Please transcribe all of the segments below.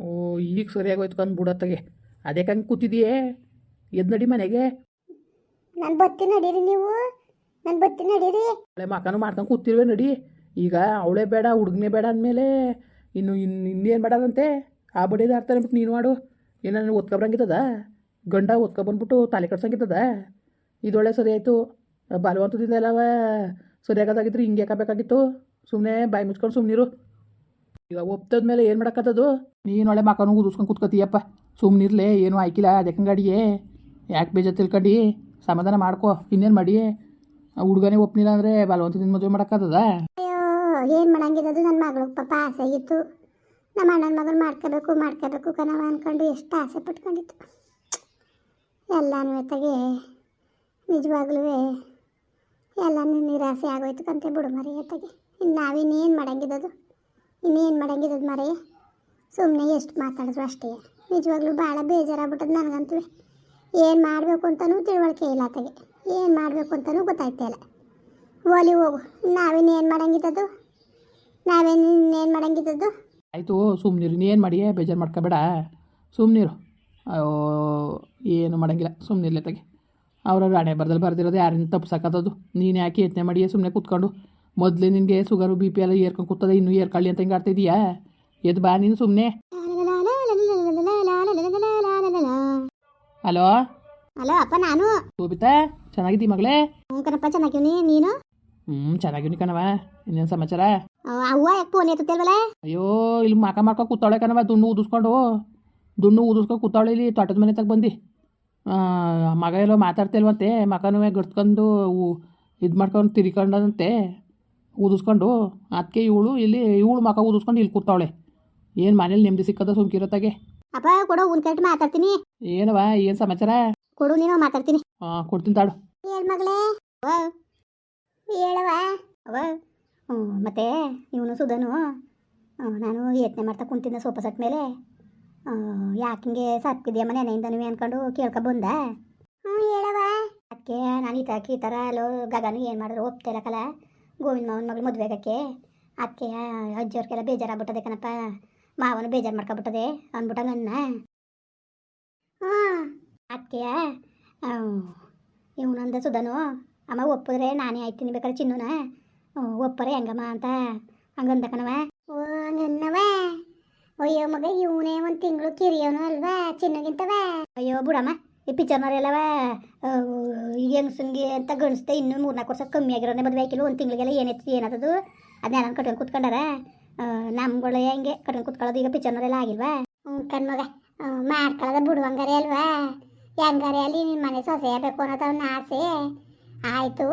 ಓ ಈಗ ಸರಿಯಾಗೋಯ್ತು ಕಂದು ಬಿಡತ್ತಗೆ ಅದೇ ಕಂಗೆ ಕೂತಿದೀಯೇ? ಎದ್ ನಡಿ ಮನೆಗೆ. ನಾನು ಬತ್ತಿ ನಡೀರಿ ನೀವು. ನಾನು ಬತ್ತಿ ನಡೀರಿ. ಹಳೆ ಮಕನು ಮಾಡ್ಕೊಂಡು ಕೂತಿರ್ವೆ ನಡಿ. ಈಗ ಅವಳೇ ಬೇಡ ಹುಡುಗನೇ ಬೇಡ ಅಂದಮೇಲೆ ಇನ್ನು ಇನ್ನು ಇನ್ನೇನು ಬೇಡದಂತೆ ಆ ಬಡಿದ ಆಡ್ತಾರೆ ಅಂದ್ಬಿಟ್ಟು ನೀನು ಮಾಡು. ಏನಾದ್ರು ಓದ್ಕೊಬರಂಗಿತ್ತದ ಗಂಡ ಓದ್ಕೊಬಂದ್ಬಿಟ್ಟು ತಲೆ ಕಟ್ಸಂಗಿತ್ತದ ಇದೊಳ್ಳೆ ಸರಿ ಆಯಿತು. ಬಲವಂತದಿಂದ ಎಲ್ಲವ ಸರಿಯಾಗದಾಗಿದ್ರೆ ಹಿಂಗೆ ಹಾಕಬೇಕಾಗಿತ್ತು ಸುಮ್ಮನೆ ಬಾಯಿ ಮುಚ್ಕೊಂಡು ಸುಮ್ಮನಿರು ಈಗ ಒಪ್ತದ್ಮೇಲೆ ಏನು ಮಾಡೋಕ್ಕತ್ತದು? ನೀನು ಒಳ್ಳೆ ಮಕನು ಉದುಸ್ಕೊಂಡು ಕೂತ್ಕೊತೀಯಪ್ಪ ಸುಮ್ಮನಿರ್ಲೆ ಏನು ಆಯ್ಕಿಲ್ಲ ಅದಕ್ಕೆ ಗಾಡಿಗೆ ಯಾಕೆ ಬೇಜ ತಿಳ್ಕೊಂಡು? ಸಮಾಧಾನ ಮಾಡ್ಕೊ, ಇನ್ನೇನು ಮಾಡಿ? ಹುಡುಗನೇ ಒಪ್ಪನಿಲ್ಲ ಅಂದರೆ ಬಲವಂತದಿಂದ ಮದುವೆ ಮಾಡೋಕ್ಕತ್ತದ? ಏನು ಮಾಡಂಗಿರೋದು ನನ್ನ ಮಗಳು? ಪಾಪ ಆಸೆ ಆಗಿತ್ತು. ನಮ್ಮ ಅಣ್ಣನ ಮಗನ ಮಾಡ್ಕೋಬೇಕು ಮಾಡ್ಕೋಬೇಕು ಕಣವ ಅಂದ್ಕೊಂಡು ಎಷ್ಟು ಆಸೆ ಪಟ್ಕೊಂಡಿತ್ತು. ಎಲ್ಲನೂ ಎತ್ತಗೆ ನಿಜವಾಗ್ಲೂ ಎಲ್ಲನೂ ನಿರಾಸೆ ಆಗೋಯ್ತು ಕಂತೆ ಬಿಡು ಮರಿ ಎತ್ತಗೆ. ಇನ್ನು ನಾವಿನ್ನೇನು ಮಾಡಂಗಿರೋದು ಇನ್ನೇನು ಮಾಡಂಗಿದ್ದದ ಮರಿ? ಸುಮ್ಮನೆ ಎಷ್ಟು ಮಾತಾಡಿದ್ರು ಅಷ್ಟೇ. ನಿಜವಾಗ್ಲೂ ಭಾಳ ಬೇಜಾರಾಗ್ಬಿಟ್ಟದು ನನಗಂತೂ. ಏನು ಮಾಡಬೇಕು ಅಂತಲೂ ತಿಳುವಳಿಕೆ ಇಲ್ಲ ಆತಗೆ ಏನು ಮಾಡಬೇಕು ಅಂತಲೂ ಗೊತ್ತಾಯ್ತಾ ಇಲ್ಲ. ಓಲಿ ಹೋಗು. ನಾವೇನೇನು ಮಾಡಂಗಿದ್ದದು? ನಾವೇನು ಇನ್ನೇನು ಮಾಡಂಗಿದ್ದದು? ಆಯಿತು ಸುಮ್ಮನಿರು ನೀನು ಮಾಡಿ ಬೇಜಾರು ಮಾಡ್ಕೋಬೇಡ. ಸುಮ್ಮನಿರು ಅಯ್ಯೋ, ಏನು ಮಾಡಂಗಿಲ್ಲ. ಸುಮ್ಮನಿರ್ಲೆ ತಗೆ ಅವ್ರವ್ರ ಹಣೆ ಬರ್ದಲ್ಲಿ ಬರ್ದಿರೋದು ಯಾರಿಂದ ತಪ್ಸಕ್ಕತ್ತದು ನೀನು ಯಾಕೆ ಯತ್ನೆ ಮಾಡಿಯೇ ಸುಮ್ಮನೆ ಕೂತ್ಕೊಂಡು ಮೊದಲೇ ನಿನಗೆ ಶುಗರು ಬಿ ಪಿ ಎಲ್ಲ ಏರ್ಕೊಂಡು ಕೂತದ ಇನ್ನೂ ಏರ್ಕಳ್ಳಿ ಅಂತ ಹಿಂಗೆ ಆಡ್ತಿದೀಯಾ ಎದ್ದು ಬಾ ನೀನು ಸುಮ್ಮನೆ ಹಲೋ? ಹಲೋ ಅಪ್ಪ ನಾನು. ಶೋಭಿತಾ ಚೆನ್ನಾಗಿದ್ದೀ ಮಗಳೇ? ಹ್ಞೂ ಕಣಪ್ಪ ಚೆನ್ನಾಗಿವ್ನಿ. ನೀನು? ಹ್ಞೂ ಚೆನ್ನಾಗಿವ್ನಿ ಕಣವ ಇನ್ನೇನು ಸಮಾಚಾರ? ಅವ್- ಅವ್ವ ಯಾಕೆ ಫೋನ್ ಎತ್ತಲ್ವಲ್ಲ ಅಯ್ಯೋ ಇಲ್ಲಿ ಮಕ ಮಾಡ್ಕೊಂಡು ಕೂತಾಳೆ ಕಣವ ದುಣ್ಣು ಊದಿಸ್ಕೊಂಡು. ದುಣ್ಣು ಊದಿಸ್ಕೊಂಡು ಕೂತಾಳೆ ಇಲ್ಲಿ ತೋಟದ ಮನೆ ತಗ ಬಂದು. ಮಗ ಎಲ್ಲೋ ಮಾತಾಡ್ತಿಲ್ವಂತೆ ಮಗನೂ ಗಡ್ಸ್ಕೊಂಡು ಇದು ಮಾಡ್ಕೊಂಡು ತಿರ್ಕೊಂಡಂತೆ. ಊದಿಸ್ಕೊಂಡು ಅದಕ್ಕೆ ಇವಳು ಇಲ್ಲಿ ಇವಳು ಮಕ ಊದಿಸ್ಕೊಂಡು ಇಲ್ಲಿ ಕೂತಾವಳೆ. ಏನು ಮನೇಲಿ ನೆಮ್ಮದಿ ಸಿಕ್ಕದ ಸುಮ್ಕಿರತ್ತಾಗೆ? ಅಪ್ಪ ಕೊಡು ಉನ್ ಕೆಟ್ಟ ಮಾತಾಡ್ತೀನಿ. ಏನವ ಏನು ಸಮಾಚಾರ? ಕೊಡು ನೀನು ಮಾತಾಡ್ತೀನಿ. ಹಾಂ ಕೊಡ್ತೀನಿ ತಾಡು. ಹೇಳ್ ಮಗಳೇ ಹೇಳವ ಅವ ಮತ್ತೆ ಇವನು ಸುಧನು ನಾನು ಯತ್ನೆ ಮಾಡ್ತಾ ಕುಂತಿನ ಸೋಫಾ ಸೆಟ್ ಮೇಲೆ. ಯಾಕೆ ಹಿಂಗೆ ಸಪ್ಪಿದ್ಯಾ ಮನೆ ನೀವು ಅನ್ಕೊಂಡು ಕೇಳ್ಕೊ ಬಂದ. ಹ್ಞೂ ಹೇಳವ ಅದಕ್ಕೆ ನಾನು ಈ ಥರ ಈ ಥರ ಅಲ್ಲೋ ಗಗನು ಏನು ಮಾಡಿದ್ರು ಒಪ್ತಿಲ್ಲಕಲ್ಲ ಗೋವಿಂದ ಮಾವನ ಮಗಳು ಮದುವೆ ಆಗಕ್ಕೆ. ಅದಕ್ಕೆ ಅಜ್ಜಿಯವ್ರಿಗೆಲ್ಲ ಬೇಜಾರಾಗ್ಬಿಟ್ಟದೆ ಕಣಪ್ಪ. ಮಾವನು ಬೇಜಾರು ಮಾಡ್ಕೊಬಿಟ್ಟದೆ ಅಂದ್ಬಿಟ್ಟ ನನ್ನ ಹ್ಞೂ ಅದಕ್ಕೆ ಇವನಂದ ಸುಧನು, ಅಮ್ಮ ಒಪ್ಪಿದ್ರೆ ನಾನೇ ಆಯ್ತೀನಿ ಬೇಕಾದ್ರೆ ಚಿನ್ನೂನ. ಒಪ್ಪರೆ ಹೆಂಗಮ್ಮ ಅಂತ. ಹಂಗಂದ ಕಣವ ಓ ಹಂಗನ್ನವ ಅಯ್ಯೋ ಮಗ, ಇವನೇ ಒಂದು ತಿಂಗಳು ಕಿರಿಯವನು ಅಲ್ವಾ ಚಿನ್ನಗಿಂತವ ಅಯ್ಯೋ, ಬಿಡಮ್ಮ. ಈ ಈಗ ಸುಂಗಿ ಅಂತ ಗಣಿಸ್ತೆ ಇನ್ನೂ ಮೂರ್ನಾಲ್ಕು ವರ್ಷ ಕಮ್ಮಿ ಆಗಿರೋನೆ ಮದುವೆ ಆಯ್ಕಿಲ್ಲ ಒಂದು ತಿಂಗಳಿಗೆಲ್ಲ ಏನೈತಿ ಏನಾದದು ಅದನ್ನ ನಾನು ಕಟ್ಕೊಂಡು ಕುತ್ಕೊಂಡಾರ? ನಮ್ಗಳು ಹೆಂಗೆ ಕಟ್ಕೊಂಡು ಕುತ್ಕೊಳ್ಳೋದು ಈಗ ಪಿಕ್ಚರ್ ಎಲ್ಲ ಆಗಿಲ್ವಾ? ಕಣ್ಮಗ ಮಾಡ್ಕೊಳ್ಳೋದ ಬಿಡುವಂಗಾರೆ ಅಲ್ವಾ? ಹೆಂಗಾರೆ ಅಲ್ಲಿ ನಿಮ್ಮ ಮನೆ ಸೊಸೆ ಬೇಕು ಅನ್ನೋದು ಅವ್ನ ಆಸೆ? ಆಯಿತು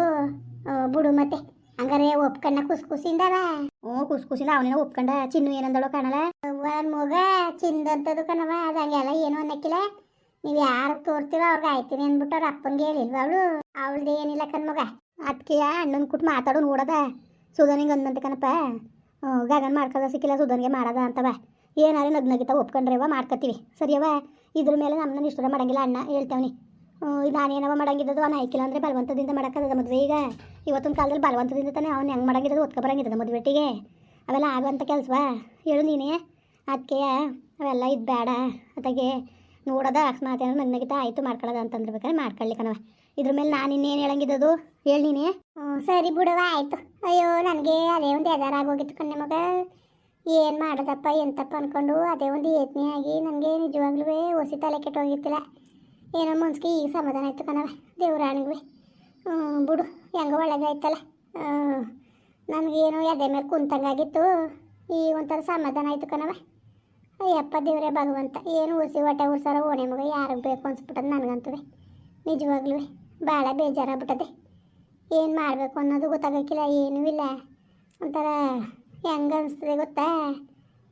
ಬಿಡು ಮತ್ತೆ ಹಂಗಾರೆ ಒಪ್ಕಂಡ ಕುಸ್ ಕುಸಿಂದವ ಹ್ಞೂ ಕುಸ್ ಕುಸಿಂದ ಅವನ ಒಪ್ಕೊಂಡ ಚಿನ್ನು ಏನಂದಳು ಕಾಣಲ್ಲ? ಮಗ ಚಿಂದಂತದು ಕಣವ ಅದಂಗೆಲ್ಲ ಏನು ಅನ್ನಕ್ಕಿಲ್ಲ? ನೀವು ಯಾರು ತೋರ್ತೀರೋ ಅವ್ರಿಗೆ ಆಯ್ತೀನಿ ಅಂದ್ಬಿಟ್ಟು ಅವ್ರ ಅಪ್ಪಂಗೆ ಹೇಳಿಲ್ವ ಅವಳು? ಅವಳದ್ದು ಏನಿಲ್ಲ ಕಣ್ಮಗ ಅದಕ್ಕೆ ಅಣ್ಣನ ಕುಟ್ ಮಾತಾಡೋ ನೋಡದ ಸುಧನಿಗೆ ಅಂದಂತ ಕಣಪ್ಪ. ಗಗನ್ ಮಾಡ್ಕೊದ ಸಿಕ್ಕಿಲ್ಲ, ಸುಧನ್ಗೆ ಮಾಡದ ಅಂತವ ಏನಾರು ನಗ್ನಗಿತ ಒಪ್ಕೊಂಡ್ರೆವ ಮಾಡ್ಕೊತೀವಿ ಸರಿಯವ ಇದ್ರ ಮೇಲೆ ನಮ್ಮನ್ನ ಇಷ್ಟರ ಮಾಡಂಗಿಲ್ಲ, ಅಣ್ಣ ಹೇಳ್ತೇವನಿ. ನಾನೇನವ ಮಾಡಂಗಿದ್ದದು ಅವ್ನು ಆಯ್ಕಿಲ್ಲ ಅಂದರೆ ಬಲವಂತದಿಂದ ಮಾಡೋಕ್ಕದ ಮದುವೆ ಈಗ. ಇವತ್ತೊಂದು ಕಾಲದಲ್ಲಿ ಬಲವಂತದಿಂದ ತಾನೇ ಅವ್ನು ಹೆಂಗೆ ಮಾಡಂಗಿದ್ದದು ಒತ್ಕ ಬರಂಗಿದ್ದ ಮದುವೆಟ್ಟಿಗೆ. ಅವೆಲ್ಲ ಆಗುವಂಥ ಕೆಲಸವಾ ಹೇಳು ನೀನೇ. ಅದಕ್ಕೆ ಅವೆಲ್ಲ ಇದು ಬೇಡ ಅದಾಗೆ ನೋಡೋದ ಅಕಸ್ಮಾತ್ ಏನೋ ನನ್ನ ಗಿತ ಆಯಿತು ಮಾಡ್ಕೊಳ್ಳೋದ ಮಾಡ್ಕೊಳ್ಳಿ ಕಣವ ಇದ್ರ ಮೇಲೆ ನಾನು ಇನ್ನೇನು ಹೇಳಂಗಿದ್ದದು? ಹೇಳಿ ಸರಿ ಬಿಡವ ಆಯಿತು. ಅಯ್ಯೋ, ನನಗೆ ಅದೇ ಒಂದು ಎದಾರ ಆಗೋಗಿತ್ತು ಕಣ್ಣೆ ಮಗ. ಏನು ಮಾಡೋದಪ್ಪ, ಎಂತಪ್ಪ ಅಂದ್ಕೊಂಡು ಅದೇ ಒಂದು ಯತ್ನೆ ಆಗಿ ನನಗೆ ನಿಜವಾಗ್ಲೂ ಹೊಸಿ ತಲೆ ಕೆಟ್ಟೋಗಿತ್ತಿಲ್ಲ ಏನೋ ಮನ್ಸಿಗೆ ಈಗ ಸಮಾಧಾನ ಆಯ್ತು ಕಣವ ದೇವ್ರಾಣಿಗೆ. ಬಿಡು, ಹೆಂಗೋ ಒಳ್ಳೇದಾಯ್ತಲ್ಲ. ನನಗೇನು ಎದೆ ಮೇಲೆ ಕುಂತಂಗಾಗಿತ್ತು. ಈಗ ಒಂಥರ ಸಮಾಧಾನ ಆಯ್ತು ಕಣವ ಅಯ್ಯಪ್ಪ ದೇವರೇ ಭಗವಂತ, ಏನು ಉಸಿ ಹೊಟ್ಟೆ ಉರ್ಸಾರ ಓಣೆ ಮಗ ಯಾರಿಗೆ ಬೇಕು ಅನ್ಸ್ಬಿಟ್ಟದ ನನಗಂತೂ ನಿಜವಾಗ್ಲೂ ಭಾಳ ಬೇಜಾರಾಗ್ಬಿಟ್ಟದೆ. ಏನು ಮಾಡಬೇಕು ಅನ್ನೋದು ಗೊತ್ತಾಗಕ್ಕಿಲ್ಲ, ಏನೂ ಇಲ್ಲ. ಒಂಥರ ಹೆಂಗ ಅನಿಸ್ತದೆ ಗೊತ್ತಾ?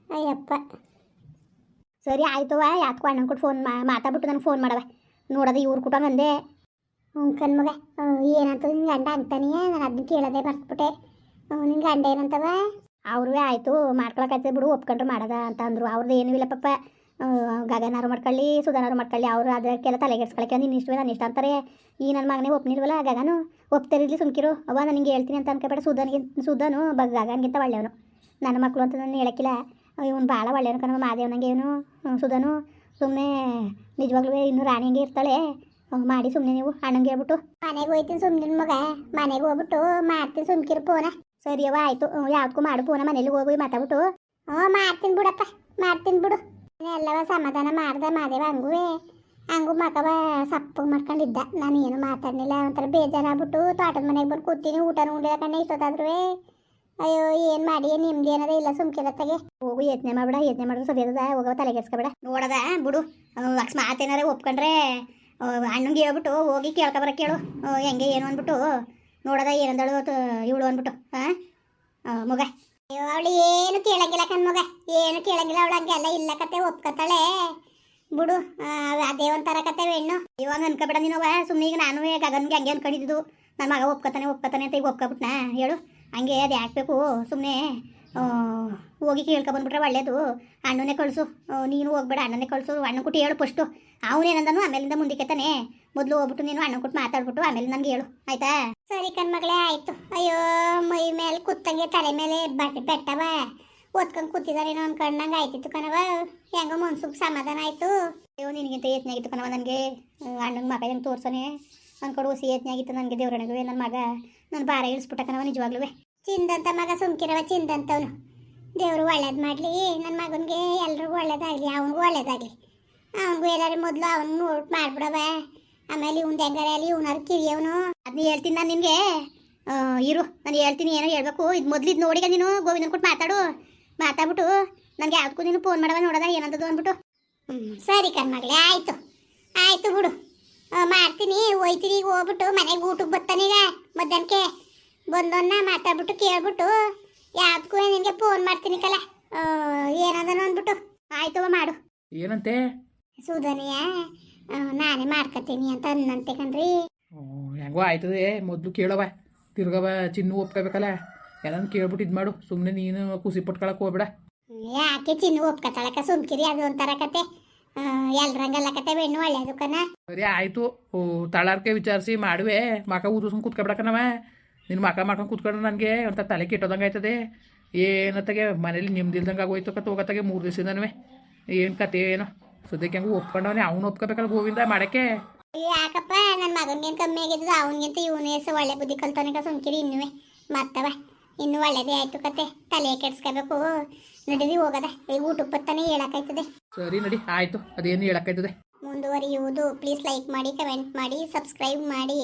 ಅಯ್ಯಪ್ಪ. ಸರಿ ಆಯ್ತವ ಯಾಕೋ ಅಣ್ಣ ಕೊಟ್ಟು ಫೋನ್ ಮಾತಾಡ್ಬಿಟ್ಟು ನನಗೆ ಫೋನ್ ಮಾಡವ ನೋಡೋದು ಇವ್ರ ಕೂಟ ಬಂದೆ. ಹ್ಞೂ ಕಣ್ಮಗ ಏನಂತ ನಿನ್ನ ಗಂಡ ಅಂತಾನೆ ನಾನು ಅದನ್ನ ಕೇಳೋದೇ ಮರ್ತ್ಬಿಟ್ಟೆ. ನಿನ್ನ ಗಂಡ ಏನಂತವ ಅವ್ರೂ ಆಯಿತು ಮಾಡ್ಕೊಳಕೈತೆ ಬಿಡು, ಒಪ್ಕೊಂಡ್ರೆ ಮಾಡೋದ ಅಂತ ಅಂದರು ಅವ್ರದ್ದು ಏನೂ ಇಲ್ಲ ಪಾಪ. ಗಗನಾರು ಮಾಡ್ಕೊಳ್ಳಿ, ಸುಧಾನಾರು ಮಾಡ್ಕೊಳ್ಳಿ, ಅವರು ಅದಕ್ಕೆಲ್ಲ ತಲೆಗೆಡ್ಸ್ಕೊಳಕ್ಕೆ ನಿನ್ನ ಇಷ್ಟವೇ ನಾನು ಇಷ್ಟ ಅಂತಾರೆ. ಈ ನನ್ನ ಮಗನೇ ಒಪ್ನಿಲ್ವಲ್ಲ ಗಗನು? ಒಪ್ತಿರಲಿ ಸುಮ್ಕಿರು. ಅವ ನನಗೆ ಹೇಳ್ತೀನಿ ಅಂತ ಅನ್ಕೋಬೇಡ. ಸುಧಾನಿಗೆ, ಸುಧನು ಬ ಗಗನ್ಗಿಂತ ಒಳ್ಳೆಯವನು. ನನ್ನ ಮಕ್ಕಳು ಅಂತ ನಾನು ಹೇಳಕ್ಕಿಲ್ಲ. ಇವನು ಭಾಳ ಒಳ್ಳೆಯವನು ಕಣ ಮಾದೇವನಂಗೆ ಇವನು. ಸುಧನು ಸುಮ್ಮನೆ ನಿಜವಾಗ್ಲೂ ಇನ್ನೂ ರಾಣಿ ಹಂಗೆ ಇರ್ತಾಳೆ. ಮಾಡಿ ಸುಮ್ಮನೆ ನೀವು, ಅಣ್ಣಂಗೆ ಹೇಳ್ಬಿಟ್ಟು. ಮನೆಗೆ ಹೋಯ್ತೀನಿ ಸುಮ್ಮನೆ ಮಗ. ಮನೆಗೆ ಹೋಗ್ಬಿಟ್ಟು ಮಾಡ್ತೀನಿ ಸುಮ್ಕಿರು ಫೋನ. ಸರಿಯವ್ವ ಆಯಿತು. ಯಾವ್ದಕ್ಕೂ ಮಾಡು, ಪೂನ ಮನೇಲಿ ಹೋಗಿ ಮಾತಾಡ್ಬಿಟ್ಟು ಹ್ಞೂ, ಮಾಡ್ತೀನಿ ಬಿಡಪ್ಪ, ಮಾಡ್ತೀನಿ ಬಿಡು. ಎಲ್ಲವ ಸಮಾಧಾನ ಮಾಡ್ದೆ, ಮಾದೇವ, ಹಂಗುವೆ. ಹಂಗು ಮಗವ ಸಪ್ಪು ಮಾಡ್ಕೊಂಡಿದ್ದ. ನಾನು ಏನು ಮಾತಾಡಲಿಲ್ಲ, ಒಂಥರ ಬೇಜಾರಾಗ್ಬಿಟ್ಟು ತೋಟದ ಮನೆಗೆ ಬಂದು ಕೂತೀನಿ ಊಟನೂ ಉಂಡಿಲ್ಲ ಕಣ್ಣೆ ಇಷ್ಟೊತ್ತಾದ್ರೂ. ಅಯ್ಯೋ, ಏನು ಮಾಡಿ ನಿಮ್ದು ಏನದ ಇಲ್ಲ ಸುಮ್ಕಿರತ್ತಾಗೆ ಹೋಗು, ಯತ್ನೆ ಮಾಡ್ಬೇಡ, ಯತ್ನೆ ಮಾಡಿದ್ರೆ ಹೋಗವ ತಲೆ ಕೆಡ್ಸ್ಕೊಬೇಡ. ನೋಡದ, ಬಿಡು. ಅಕಸ್ಮಾತ್ ಏನಾರ ಒಪ್ಕೊಂಡ್ರೆ ಅಣ್ಣಂಗೆ ಹೇಳ್ಬಿಟ್ಟು, ಹೋಗಿ ಕೇಳ್ಕೊಬರ ಕೇಳು. ಹೆಂಗೆ ಏನು ಅಂದ್ಬಿಟ್ಟು. ನೋಡದ ಏನಂದಳು ಇವಳು ಅಂದ್ಬಿಟ್ಟು ಹಾಂ ಮಗ. ಅವಳು ಏನು ಕೇಳಂಗಿಲ್ಲ ಕಣ್ ಮಗ. ಏನು ಕೇಳಂಗಿಲ್ಲ ಅವಳು ಹಂಗೆಲ್ಲ ಇಲ್ಲ ಕತೆ ಒಪ್ಕೊತಾಳೆ ಬಿಡು ಆ, ಅದೇ ಒಂಥರ ಕತೆ ಹೆಣ್ಣು. ಇವಾಗ ಅನ್ಕೊಬೇಡ ನೀನವ ಸುಮ್ಮನೆ ಈಗ ನಾನು ಗಗನ್ಗೆ ಹಂಗೆ ಅನ್ಕೊಂಡಿದ್ದು. ನನ್ನ ಮಗ ಒಪ್ಕೊತಾನೆ ಒಪ್ಕೊತಾನೆ ಅಂತ ಈಗ ಒಪ್ಕೊಬಿಟ್ನಾ? ಹೇಳು. ಹಂಗೆ ಅದು ಸುಮ್ಮನೆ ಹೋಗಿ ಕೇಳ್ಕೊಬಂದ್ಬಿಟ್ರೆ ಒಳ್ಳೇದು. ಅಣ್ಣನೇ ಕಳಿಸು. ನೀನು ಹೋಗ್ಬೇಡ ಅಣ್ಣನೇ ಕಳಿಸು. ಅಣ್ಣ ಕೊಟ್ಟು ಹೇಳು ಫಸ್ಟು ಅವನೇನಂದನು ಆಮೇಲಿಂದ ಮುಂದಕ್ಕೆ ತಾನೆ. ಮೊದಲು ಹೋಗ್ಬಿಟ್ಟು ನೀನು ಅಣ್ಣ ಕೊಟ್ಟು ಮಾತಾಡ್ಬಿಟ್ಟು ಆಮೇಲೆ ನನಗೆ ಹೇಳು. ಆಯ್ತಾ? ಸರಿ ಕಣ್ಮಗಳೇ ಆಯ್ತು. ಅಯ್ಯೋ ಮೈ ಮೇಲೆ ಕುತ್ತಂಗೆ ತಲೆ ಮೇಲೆ ಬಟ್ಟೆ ಬೆಟ್ಟವ. ಓದ್ಕೊಂಡು ಕೂತಿದಾರೇನೋ ಅನ್ಕೊಂಡಂಗೆ ಆಯ್ತಿತ್ತು ಕಣವ ಹೆಂಗೋ ಮನ್ಸುಗೆ ಸಮಾಧಾನ ಆಯ್ತು. ಅಯ್ಯೋ ನಿನಗಿಂತ ಯತ್ನೆ ಆಗಿತ್ತು ಕಣವ ನನಗೆ. ಅಣ್ಣನ ಮಗ ಹೆಂಗೆ ತೋರ್ಸೋನೆ. ಅನ್ಕೊಂಡು ಹುಸಿ ಯತ್ನೆ ಆಗಿತ್ತು ನನಗೆ ದೇವ್ರಣಗುವೆ ನನ್ನ ಮಗ. ನನ್ನ ಭಾರ ಇಳಿಸ್ಬಿಟ್ಟ ಕಣವ ನಿಜವಾಗ್ಲೂ ಚಿಂದಂತ ಮಗ ಸುಮ್ಕಿರವ ಚಿಂದಂತವನು. ದೇವರು ಒಳ್ಳೇದು ಮಾಡಲಿ ನನ್ನ ಮಗನಿಗೆ ಎಲ್ರಿಗೂ ಒಳ್ಳೇದಾಗಲಿ, ಅವನಿಗೂ ಒಳ್ಳೇದಾಗಲಿ. ಅವನಿಗೂ ಎಲ್ಲರೂ ಮೊದಲು ಅವನು ನೋಟ್ ಮಾಡಿಬಿಡವ ಆಮೇಲೆ ಇವ್ನ ಹೆಂಗಾರ ಅಲ್ಲಿ ಇವನಾರು ಕಿರಿಯವನು. ಅದನ್ನ ಹೇಳ್ತೀನಿ ನಾನು ನಿನಗೆ. ಇರು, ನಾನು ಹೇಳ್ತೀನಿ ಏನೋ ಹೇಳ್ಬೇಕು. ಇದು ಮೊದಲಿದ್ದು ನೋಡಿಗ ನೀನು ಗೋವಿಂದನ ಕೊಟ್ಟು ಮಾತಾಡು. ಮಾತಾಡ್ಬಿಟ್ಟು ನನಗೆ ಯಾವುದಕ್ಕೂ ನೀನು ಫೋನ್ ಮಾಡವ ನೋಡೋದ ಏನಂತದ್ದು ಅಂದ್ಬಿಟ್ಟು ಹ್ಞೂ ಸರಿ ಕಣ್ಮಗಳೇ ಆಯಿತು. ಆಯಿತು ಬಿಡು. ಮಾಡ್ತೀನಿ ಹೋಯ್ತೀನಿ ಹೋಗ್ಬಿಟ್ಟು ಮನೆಗೆ ಊಟಕ್ಕೆ ಬರ್ತಾನೀಗ ಮಧ್ಯಾಹ್ನಕ್ಕೆ. ಬಂದವನ್ನ ಮಾತಾಡ್ಬಿಟ್ಟು ಕೇಳ್ಬಿಟ್ಟು ಯಾವ್ದಕ್ಕೂ ನಿನಗೆ ಫೋನ್ ಮಾಡ್ತೀನಿ ಕಲ. ಏನದನ ಅಂದ್ಬಿಟ್ಟು. ಆಯ್ತು ಮಾಡು. ಏನಂತೆ? ಸುಧನಿಯ ನಾನೇ ಮಾಡ್ಕೊತೀನಿ ಅಂತ ಅನ್ನಂತೆ ಕಣ್ರಿ. ಹೆಂಗೋ ಆಯ್ತದೆ. ಮೊದಲು ಕೇಳವ ತಿರ್ಗವ ಚಿನ್ನು ಒಪ್ಕೋಬೇಕಲ್ಲ. ಎಲ್ಲಾನು ಕೇಳ್ಬಿಟ್ಟು ಇದು ಮಾಡು. ಸುಮ್ಮನೆ ನೀನು ಖುಷಿ ಪಟ್ಕೊಳಕ್ಕೆ ಹೋಗ್ಬೇಡ. ಯಾಕೆ ಚಿನ್ನು ಒಪ್ಕೊತಾಳಕ? ಸುಮ್ಕಿರಿ ಅದು ಒಂಥರ ಕತೆ. ಎಲ್ರಂಗಲ್ಲ ಕತೆ ಬೆಣ್ಣು ಒಳ್ಳೇದು ಕಣ ಸರಿ ಆಯ್ತು. ತಳಾರ್ಕೆ ವಿಚಾರಿಸಿ ಮಾಡುವೆ. ಮಕ ಊದಿಸ್ಕೊಂಡು ಕೂತ್ಕೊಬಿಡಕನವ ನಿನ್ನ ಮಕ ಮಾಡ್ಕೊಂಡು ಕೂತ್ಕೊಂಡ್ರೆ ನನಗೆ ಅಂತ ತಲೆ ಕೆಟ್ಟೋದಂಗೆ ಆಯ್ತದೆ. ಏನತ್ತಾಗೆ ಮನೇಲಿ ನಿಮ್ದಿಲ್ದಂಗೆ ಆಗೋಯ್ತು ಕತ್ ಹೋಗತ್ತಾಗೆ ಮೂರು ದಿವಸದಿಂದನೂ. ಏನು ಕತೆ ಏನೋ. ಸದ್ಯಕ್ಕೆ ಹೆಂಗೆ ಒಪ್ಕೊಂಡವನೇ ಅವ್ನು ಒಪ್ಕೋಬೇಕಲ್ಲ ಗೋವಿಂದ ಮಾಡೋಕ್ಕೆ. ಯಾಕಪ್ಪ ನನ್ನ ಮಗನಿಗೇನು ಕಮ್ಮಿ ಆಗಿದ್ದು ಅವನಿಗಿಂತ ಇವನೇ ಸಹ ಒಳ್ಳೆ ಬುದ್ಧಿ ಕಲ್ತವನಿಗೆ ಸುಮ್ಕಿರಿ ಇನ್ನುವೆ. ಮತ್ತವ ಇನ್ನೂ ಒಳ್ಳೇದೇ ಆಯ್ತು ಕತೆ. ತಲೆ ಕೆಡ್ಸ್ಕೋಬೇಕು. ನಡೀರಿ ಹೋಗದ. ಈಗ ಊಟಕ್ಕೆ ಬತ್ತಾನೆ ಹೇಳಕ್ಕಾಯ್ತದೆ. ಸರಿ ನಡಿ ಆಯಿತು. ಅದೇನು ಹೇಳಕ್ಕಾಯ್ತದೆ? ಮುಂದುವರಿಯುವುದು. ಪ್ಲೀಸ್ ಲೈಕ್ ಮಾಡಿ ಕಮೆಂಟ್ ಮಾಡಿ ಸಬ್ಸ್ಕ್ರೈಬ್ ಮಾಡಿ.